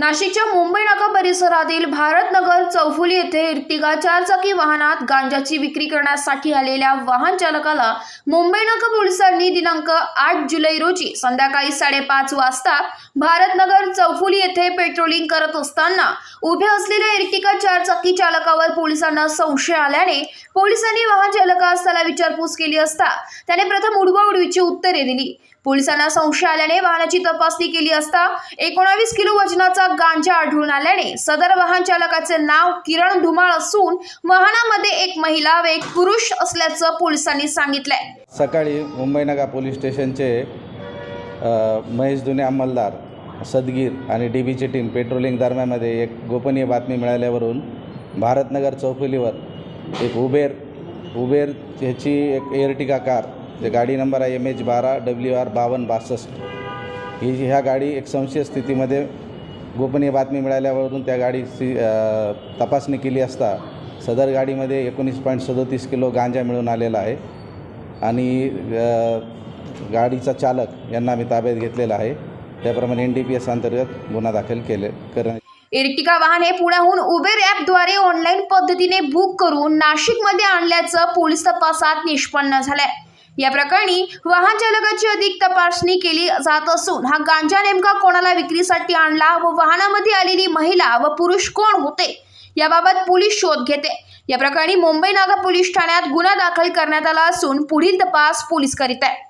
नाशिकच्या मुंबई नाका परिसरातील भारतनगर चौफुली येथे इर्टिगा चारचाकी वाहनात गांजाची विक्री करण्यासाठी आलेल्या वाहन चालकाला मुंबई नाका पोलिसांनी दिनांक आठ जुलै रोजी संध्याकाळी साडेपाच वाजता भारतनगर चौफुली येथे पेट्रोलिंग करत असताना उभे असलेल्या इर्तिगा चारचाकी चालकावर पोलिसांना संशय आल्याने पोलिसांनी वाहन चालकास त्याला विचारपूस केली असता त्याने प्रथम उडवाउडवीची उत्तरे दिली. पोलिसांना संशय आल्याने वाहनाची तपासणी केली असता एकोणावीस किलो वजनाचा गांजा आढळून आल्याने सदर वाहन चालकाचे नाव किरण धुमाळ असून वाहनामध्ये एक महिला व एक पुरुष असल्याचं पोलिसांनी सांगितलंय. सकाळी मुंबईनगर पोलीस स्टेशनचे महेश दुने अंमलदार सदगीर आणि डी बीची टीम पेट्रोलिंग दरम्यानमध्ये एक गोपनीय बातमी मिळाल्यावरून भारतनगर चौफुलीवर एक उबेर उबेर ह्याची एक एअरटिका कार जे गाडी नंबर आहे एम एच बारा डब्ल्यू आर बावन्न बासष्ट. ही जी- ह्या गाडी एक संशय स्थितीमध्ये गोपनीय बातमी मिळाल्यावरून त्या गाडीची तपासणी केली असता सदर गाडीमध्ये एकोणीस पॉईंट सदोतीस किलो गांजा मिळून आलेला आहे आणि गाडीचा चालक यांना आम्ही ताब्यात घेतलेला आहे. त्याप्रमाणे एन डी पी एस अंतर्गत गुन्हा दाखल केले करण्यात इर्टिका वाहन हे पुण्याहून उबेर ॲपद्वारे ऑनलाईन पद्धतीने बुक करून नाशिकमध्ये आणल्याचं पोलीस तपासात निष्पन्न झालंय. या प्रकरणी वाहन चालकाची अधिक तपासणी केली जात असून हा गांजा नेमका कोणाला विक्रीसाठी आणला व वाहनामध्ये आलेली महिला व पुरुष कोण होते? याबाबत पोलीस शोध घेते. या प्रकरणी मुंबई नागा पोलीस ठाण्यात गुन्हा दाखल करण्यात आला असून पुढील तपास पोलीस करीत आहे